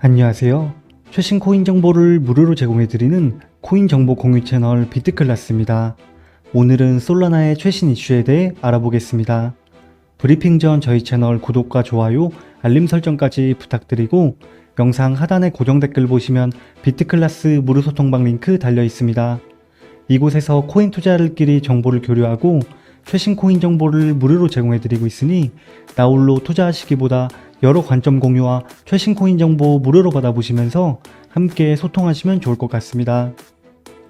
안녕하세요. 최신 코인 정보를 무료로 제공해드리는 코인 정보 공유 채널 비트클라스입니다. 오늘은 솔라나의 최신 이슈에 대해 알아보겠습니다. 브리핑 전 저희 채널 구독과 좋아요, 알림 설정까지 부탁드리고 영상 하단에 고정 댓글 보시면 비트클라스 무료 소통방 링크 달려 있습니다. 이곳에서 코인 투자자들끼리 정보를 교류하고 최신 코인 정보를 무료로 제공해드리고 있으니 나홀로 투자하시기보다 여러 관점 공유와 최신 코인 정보 무료로 받아보시면서 함께 소통하시면 좋을 것 같습니다.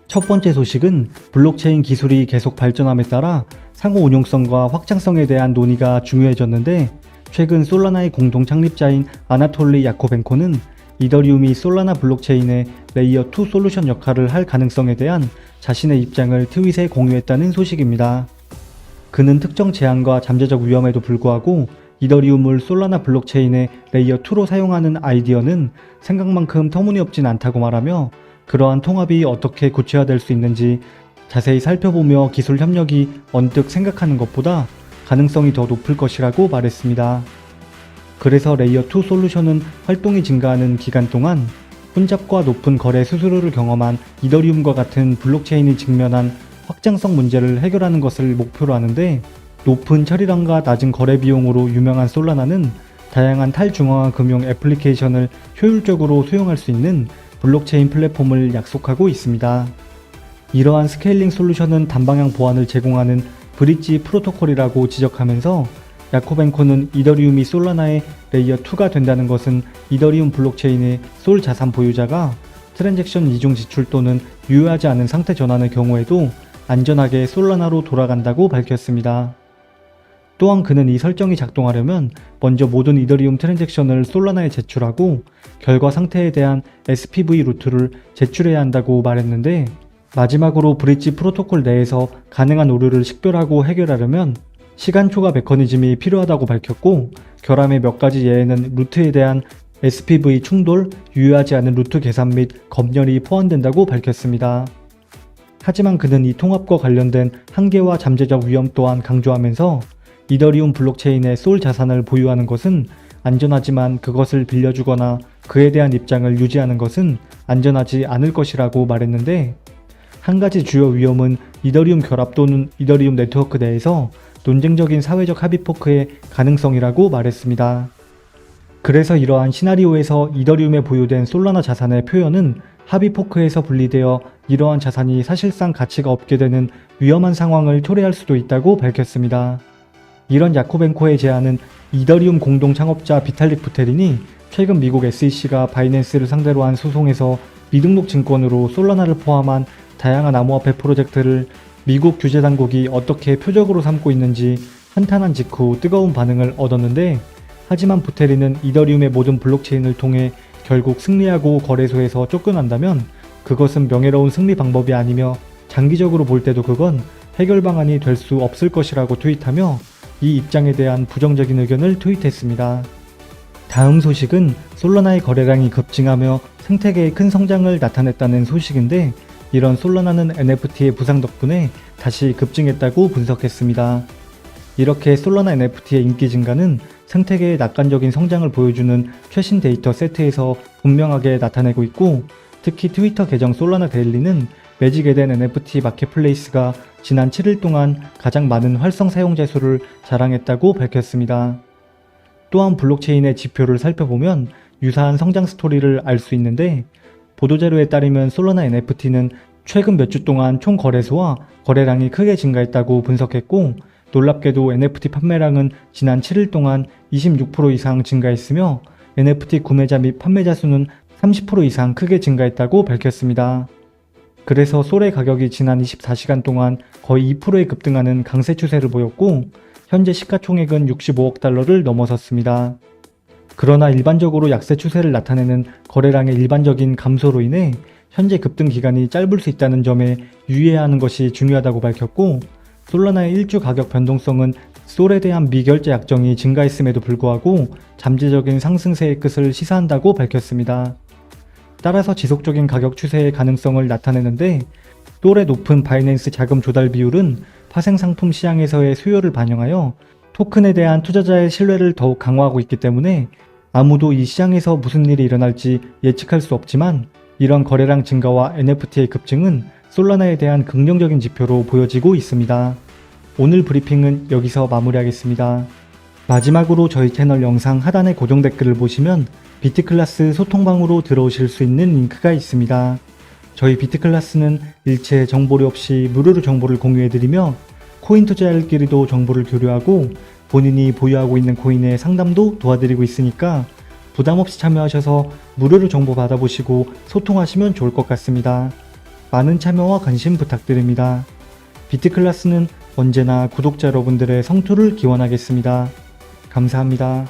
첫 번째 소식은 블록체인 기술이 계속 발전함에 따라 상호 운용성과 확장성에 대한 논의가 중요해졌는데 최근 솔라나의 공동 창립자인 아나톨리 야코벤코는 이더리움이 솔라나 블록체인의 레이어 2 솔루션 역할을 할 가능성에 대한 자신의 입장을 트윗에 공유했다는 소식입니다. 그는 특정 제한과 잠재적 위험에도 불구하고 이더리움을 솔라나 블록체인의 레이어 2로 사용하는 아이디어는 생각만큼 터무니없진 않다고 말하며 그러한 통합이 어떻게 구체화될 수 있는지 자세히 살펴보며 기술 협력이 언뜻 생각하는 것보다 가능성이 더 높을 것이라고 말했습니다. 그래서 레이어 2 솔루션은 활동이 증가하는 기간 동안 혼잡과 높은 거래 수수료를 경험한 이더리움과 같은 블록체인이 직면한 확장성 문제를 해결하는 것을 목표로 하는데 높은 처리량과 낮은 거래 비용으로 유명한 솔라나는 다양한 탈중앙화 금융 애플리케이션을 효율적으로 수용할 수 있는 블록체인 플랫폼을 약속하고 있습니다. 이러한 스케일링 솔루션은 단방향 보안을 제공하는 브릿지 프로토콜이라고 지적하면서 야코벤코는 이더리움이 솔라나의 레이어 2가 된다는 것은 이더리움 블록체인의 솔 자산 보유자가 트랜잭션 이중 지출 또는 유효하지 않은 상태 전환의 경우에도 안전하게 솔라나로 돌아간다고 밝혔습니다. 또한 그는 이 설정이 작동하려면 먼저 모든 이더리움 트랜잭션을 솔라나에 제출하고 결과 상태에 대한 SPV 루트를 제출해야 한다고 말했는데 마지막으로 브릿지 프로토콜 내에서 가능한 오류를 식별하고 해결하려면 시간 초과 메커니즘이 필요하다고 밝혔고 결함의 몇 가지 예에는 루트에 대한 SPV 충돌, 유효하지 않은 루트 계산 및 검열이 포함된다고 밝혔습니다. 하지만 그는 이 통합과 관련된 한계와 잠재적 위험 또한 강조하면서 이더리움 블록체인의 솔 자산을 보유하는 것은 안전하지만 그것을 빌려주거나 그에 대한 입장을 유지하는 것은 안전하지 않을 것이라고 말했는데 한 가지 주요 위험은 이더리움 결합 또는 이더리움 네트워크 내에서 논쟁적인 사회적 합의 포크의 가능성이라고 말했습니다. 그래서 이러한 시나리오에서 이더리움에 보유된 솔라나 자산의 표현은 합의 포크에서 분리되어 이러한 자산이 사실상 가치가 없게 되는 위험한 상황을 초래할 수도 있다고 밝혔습니다. 이런 야코벤코의 제안은 이더리움 공동 창업자 비탈릭 부테린이 최근 미국 SEC가 바이낸스를 상대로 한 소송에서 미등록 증권으로 솔라나를 포함한 다양한 암호화폐 프로젝트를 미국 규제 당국이 어떻게 표적으로 삼고 있는지 한탄한 직후 뜨거운 반응을 얻었는데 하지만 부테린은 이더리움의 모든 블록체인을 통해 결국 승리하고 거래소에서 쫓겨난다면 그것은 명예로운 승리 방법이 아니며 장기적으로 볼 때도 그건 해결 방안이 될 수 없을 것이라고 트윗하며 이 입장에 대한 부정적인 의견을 트윗했습니다. 다음 소식은 솔라나의 거래량이 급증하며 생태계의 큰 성장을 나타냈다는 소식인데 이런 솔라나는 NFT의 부상 덕분에 다시 급증했다고 분석했습니다. 이렇게 솔라나 NFT의 인기 증가는 생태계의 낙관적인 성장을 보여주는 최신 데이터 세트에서 분명하게 나타내고 있고 특히 트위터 계정 솔라나 데일리는 매직에된 NFT 마켓플레이스가 지난 7일 동안 가장 많은 활성 사용자 수를 자랑했다고 밝혔습니다. 또한 블록체인의 지표를 살펴보면 유사한 성장 스토리를 알 수 있는데 보도자료에 따르면 솔라나 NFT는 최근 몇 주 동안 총 거래소와 거래량이 크게 증가했다고 분석했고 놀랍게도 NFT 판매량은 지난 7일 동안 26% 이상 증가했으며 NFT 구매자 및 판매자 수는 30% 이상 크게 증가했다고 밝혔습니다. 그래서 솔의 가격이 지난 24시간 동안 거의 2%에 급등하는 강세 추세를 보였고 현재 시가총액은 65억 달러를 넘어섰습니다. 그러나 일반적으로 약세 추세를 나타내는 거래량의 일반적인 감소로 인해 현재 급등 기간이 짧을 수 있다는 점에 유의해야 하는 것이 중요하다고 밝혔고 솔라나의 일주 가격 변동성은 솔에 대한 미결제 약정이 증가했음에도 불구하고 잠재적인 상승세의 끝을 시사한다고 밝혔습니다. 따라서 지속적인 가격 추세의 가능성을 나타내는데 솔의 높은 바이낸스 자금 조달 비율은 파생 상품 시장에서의 수요를 반영하여 토큰에 대한 투자자의 신뢰를 더욱 강화하고 있기 때문에 아무도 이 시장에서 무슨 일이 일어날지 예측할 수 없지만 이런 거래량 증가와 NFT의 급증은 솔라나에 대한 긍정적인 지표로 보여지고 있습니다. 오늘 브리핑은 여기서 마무리하겠습니다. 마지막으로 저희 채널 영상 하단의 고정 댓글을 보시면 비트클라스 소통방으로 들어오실 수 있는 링크가 있습니다. 저희 비트클라스는 일체 정보료 없이 무료로 정보를 공유해드리며 코인 투자일끼리도 정보를 교류하고 본인이 보유하고 있는 코인의 상담도 도와드리고 있으니까 부담 없이 참여하셔서 무료로 정보 받아보시고 소통하시면 좋을 것 같습니다. 많은 참여와 관심 부탁드립니다. 비트클라스는 언제나 구독자 여러분들의 성투를 기원하겠습니다. 감사합니다.